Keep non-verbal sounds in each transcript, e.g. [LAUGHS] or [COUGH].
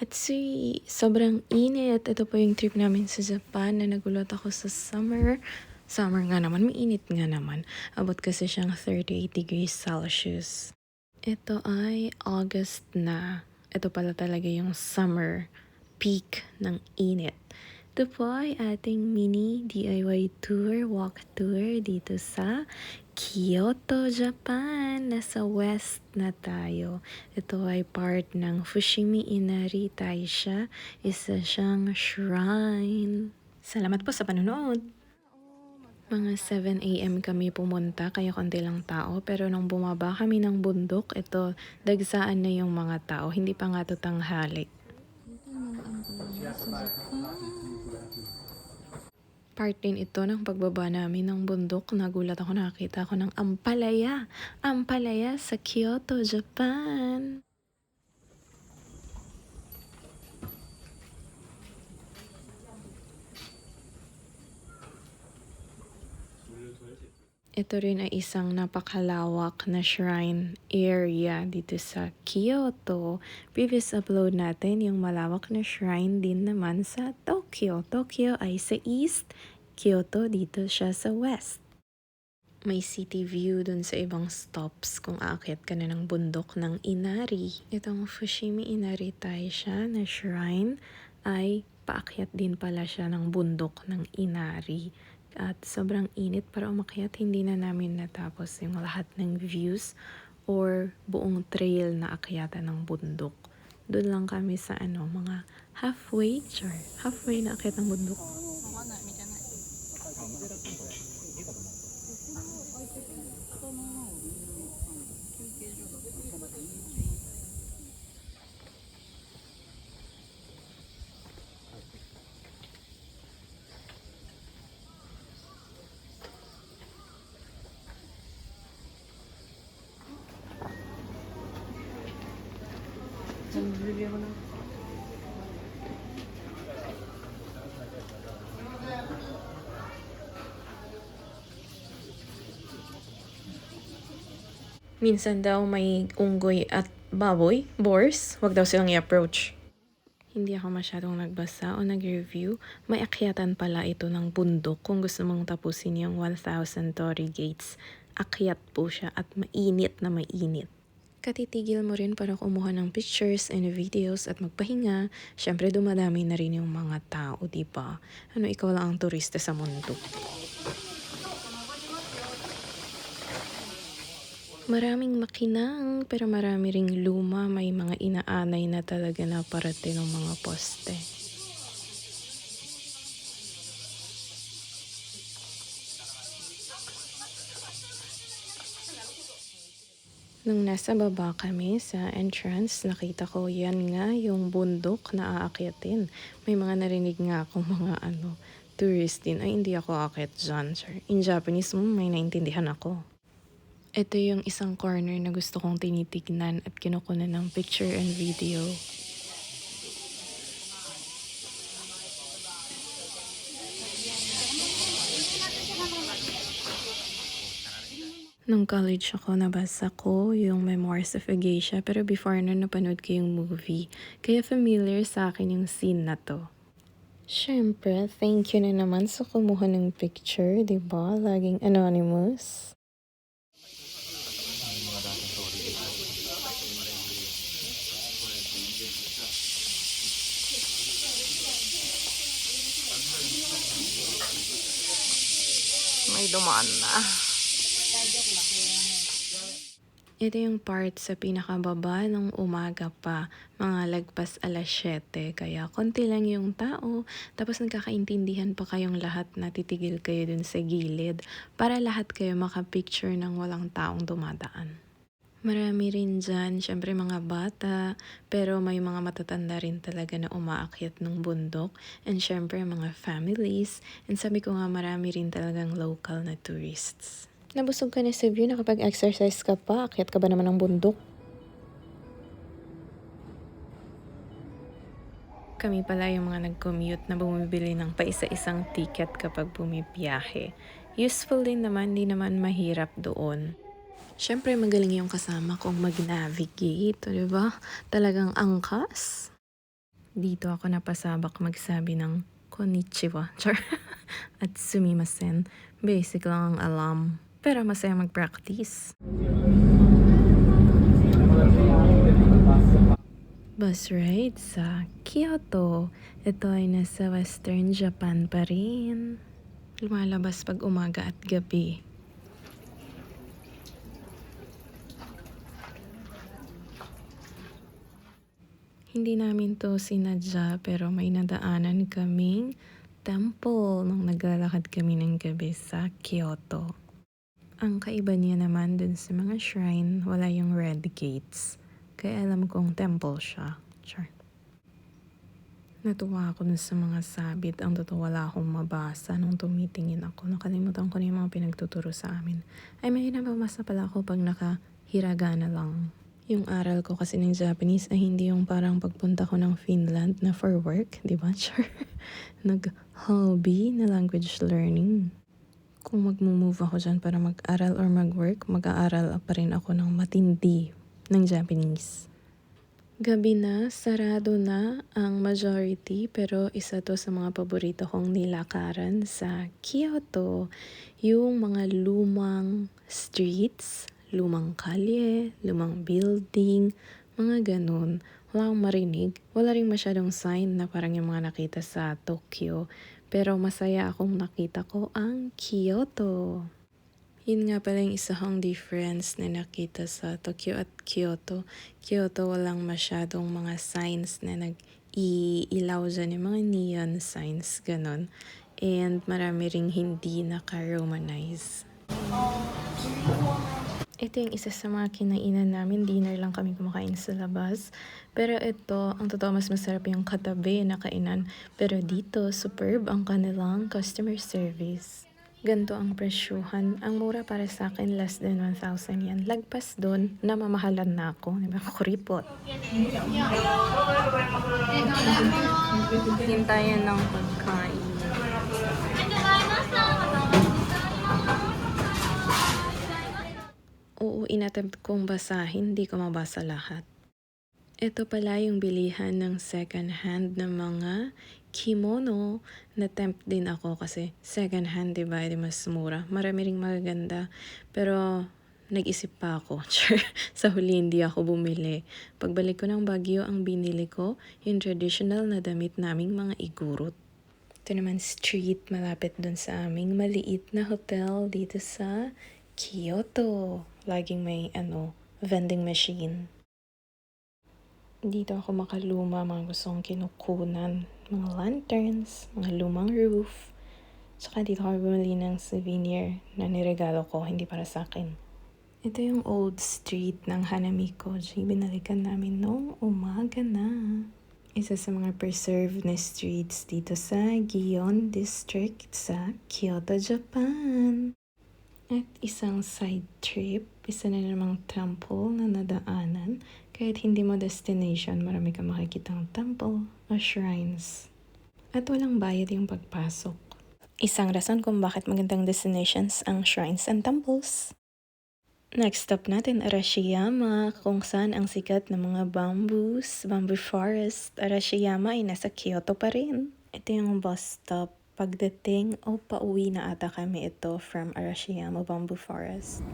At si sobrang init. Ito po yung trip namin sa Japan na nagulot ako sa summer. Summer nga naman, mainit nga naman. Abot kasi siyang 38 degrees Celsius. Ito ay August na. Ito pala talaga yung summer peak ng init. Ito po ay ating mini DIY tour, walk tour dito sa Kyoto, Japan. Nasa west na tayo. Ito ay part ng Fushimi Inari Taisha. Isa siyang shrine. Salamat po sa panonood. Mga 7 a.m. kami pumunta, kaya konti lang tao. Pero nung bumaba kami ng bundok, ito, dagsaan na yung mga tao. Hindi pa nga to tanghali. Part din ito ng pagbaba namin ng bundok. Nagulat ako nakakita ako ng ampalaya. Ampalaya sa Kyoto, Japan. Ito rin ay isang napakalawak na shrine area dito sa Kyoto. Previous upload natin yung malawak na shrine din naman sa Tokyo. Tokyo ay sa east, Kyoto dito siya sa west. May city view dun sa ibang stops kung aakyat ka na ng bundok ng Inari. Itong Fushimi Inari Taisha na shrine ay paakyat din pala siya ng bundok ng Inari. At sobrang init para umakyat, hindi na namin natapos yung lahat ng views or buong trail na akyatan ng bundok. Doon lang kami sa ano, mga halfway, sure, halfway na akyat ng bundok. Minsan daw may unggoy at baboy, boars, wag daw silang i-approach. Hindi ako masyadong nagbasa o nag-review. May akyatan pala ito ng bundok kung gusto mong tapusin yung 1,000 Torii Gates. Akyat po siya at mainit na mainit. Katitigil mo rin para kumuha ng pictures and videos at magpahinga. Siyempre dumadami na rin yung mga tao, di ba? Ano, ikaw lang ang turista sa mundo. Maraming makinang, pero marami ring luma. May mga inaanay na talaga na parating ng mga poste. Nung nasa baba kami sa entrance, nakita ko yan nga yung bundok na aakyatin. May mga narinig nga akong mga ano, tourist din. Ay, hindi ako aakyat dyan, sir. In Japanese, mm, may naintindihan ako. Ito yung isang corner na gusto kong tinitignan at kinukunan ng picture and video. Nung college ako, nabasa ko yung Memoirs of a Geisha. Pero before nun, napanood ko yung movie. Kaya familiar sa akin yung scene na to. Siyempre, thank you na naman sa kumuha ng picture, di ba? Laging anonymous. May dumaan na. Ito yung part sa pinakababa ng umaga pa, mga lagpas alas 7. Kaya konti lang yung tao, tapos nagkakaintindihan pa kayong lahat na titigil kayo dun sa gilid para lahat kayo makapicture ng walang taong dumadaan. Marami rin dyan, syempre mga bata, pero may mga matatanda rin talaga na umaakyat ng bundok. And syempre mga families. And sabi ko nga marami rin talagang local na tourists. Nabusog ka na sa view, nakapag-exercise ka pa, akyat ka ba naman ng bundok? Kami pala yung mga nag-commute na bumibili ng paisa-isang ticket kapag bumibiyahe. Useful din naman, di naman mahirap doon. Siyempre, magaling yung kasama kong mag-navigate, di ba? Talagang angkas. Dito ako napasabak magsabi ng konnichiwa. [LAUGHS] Char. At sumimasen. Basic lang ang alam. Pero masaya mag-practice. Bus ride sa Kyoto. Ito ay nasa Western Japan pa rin. Lumalabas pag umaga at gabi. Hindi namin to sinadya pero may nadaanan kaming temple nung naglalakad kami ng gabi sa Kyoto. Ang kaiba niya naman dun sa mga shrine, wala yung red gates. Kaya alam kong temple siya. Char. Natuwa ako dun sa mga sabit. Ang totoo wala akong mabasa nung tumitingin ako. Nakalimutan ko na yung mga pinagtuturo sa amin. Ay, may nababasa pala ako pag naka-hiragana lang. Yung aral ko kasi ng Japanese ay hindi yung parang pagpunta ko ng Finland na for work, di ba? [LAUGHS] Sure. Nag-hobby na language learning. Kung mag-move ako dyan para mag-aral or mag-work, mag-aaral pa rin ako ng matindi ng Japanese. Gabi na, sarado na ang majority pero isa to sa mga paborito kong nilakaran sa Kyoto. Yung mga lumang streets, lumang kalye, lumang building, mga ganun. Wala akong marinig. Wala rin masyadong sign na parang yung mga nakita sa Tokyo. Pero masaya akong nakita ko ang Kyoto. Yun nga pala yung isa kong difference na nakita sa Tokyo at Kyoto. Kyoto walang masyadong mga signs na nag-iilaw dyan yung mga neon signs, ganon. And marami ring hindi naka-romanize. Ito yung isa sa mga kinainan namin. Dinner lang kami kumakain sa labas. Pero ito, ang totoo mas masarap yung katabi na kainan. Pero dito, superb ang kanilang customer service. Ganto ang presyuhan. Ang mura para sa akin, less than 1,000 yan. Lagpas doon, namamahalan na ako. Diba? Kuripot. Hintayan ng pagkain. Oo, inattempt kong basahin, hindi ko mabasa lahat. Ito pala yung bilihan ng second hand na mga kimono. Na-tempt din ako kasi second hand, diba? Di mas mura. Marami ring magaganda. Pero nag-isip pa ako. [LAUGHS] Sa huli hindi ako bumili. Pagbalik ko ng Baguio, ang binili ko, yung traditional na damit naming mga igurot. Ito naman street malapit dun sa aming maliit na hotel dito sa Kyoto. Laging may ano, vending machine. Dito ako makaluma, mga gustong kinukunan. Mga lanterns, mga lumang roof. Tsaka dito ako bumili ng souvenir na niregalo ko, hindi para sa akin. Ito yung old street ng Hanamikoji. Binalikan namin nung umaga na. Isa sa mga preserved na streets dito sa Gion District sa Kyoto, Japan. At isang side trip, isa na namang temple na nadaanan. Kahit hindi mo destination, marami kang makikitang temple o shrines. At walang bayad yung pagpasok. Isang rason kung bakit magandang destinations ang shrines and temples. Next stop natin, Arashiyama, kung saan ang sikat ng mga bamboos, bamboo forest. Arashiyama ay nasa Kyoto pa rin. Ito yung bus stop. Pagdating o pauwi na ata kami ito from Arashiyama Bamboo Forest.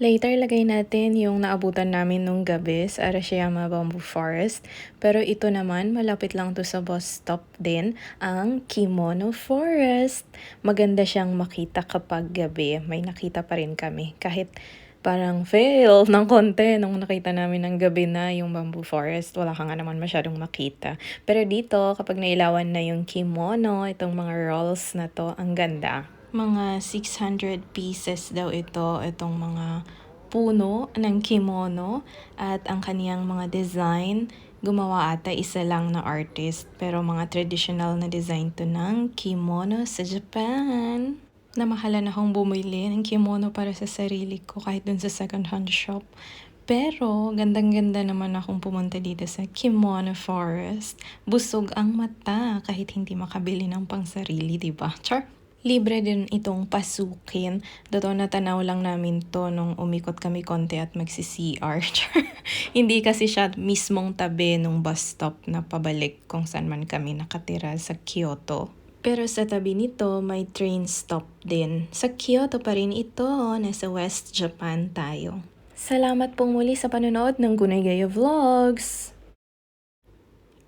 Later, lagay natin yung naabutan namin nung gabi sa Arashiyama Bamboo Forest. Pero ito naman, malapit lang to sa bus stop din, ang Kimono Forest. Maganda siyang makita kapag gabi. May nakita pa rin kami. Kahit parang fail [LAUGHS] ng konti nung nakita namin ng gabi na yung bamboo forest. Wala ka nga naman masyadong makita. Pero dito, kapag nailawan na yung kimono, itong mga rolls na to, ang ganda. Mga 600 pieces daw ito, itong mga puno ng kimono at ang kaniyang mga design gumawa ata isa lang na artist pero mga traditional na design to ng kimono sa Japan. Namahalan akong bumili ng kimono para sa sarili ko kahit dun sa second hand shop. Pero gandang-ganda naman akong pumunta dito sa Kimono Forest. Busog ang mata kahit hindi makabili ng pangsarili, di ba? Char! Libre din itong pasukin. Totoo na tanaw lang namin to nung umikot kami konti at magsi-CR. [LAUGHS] Hindi kasi siya mismong tabi nung bus stop na pabalik kung saan man kami nakatira sa Kyoto. Pero sa tabi nito, may train stop din. Sa Kyoto pa rin ito, nasa West Japan tayo. Salamat pong muli sa panonood ng Gunay Gaya Vlogs!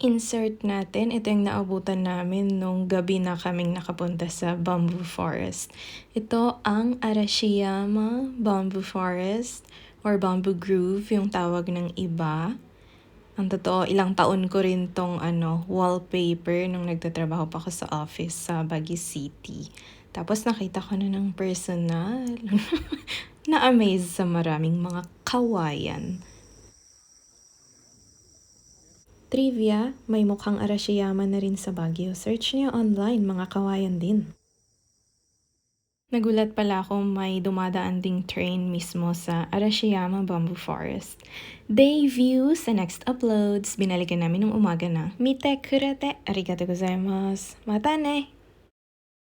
Insert natin, ito yung naabutan namin nung gabi na kaming nakapunta sa Bamboo Forest. Ito ang Arashiyama Bamboo Forest or Bamboo Grove, yung tawag ng iba. Ang totoo, ilang taon ko rin tong ano, wallpaper nung nagtatrabaho pa ako sa office sa Baguio City. Tapos nakita ko na ng personal. [LAUGHS] Na-amaze sa maraming mga kawayan. Trivia, may mukhang Arashiyama na rin sa Baguio. Search niyo online, mga kawayan din. Nagulat pala ako may dumadaan ding train mismo sa Arashiyama Bamboo Forest. Day view sa next uploads. Binalikan namin ng umaga na. Mite kurete. Arigato gozaimasu. Mata ne!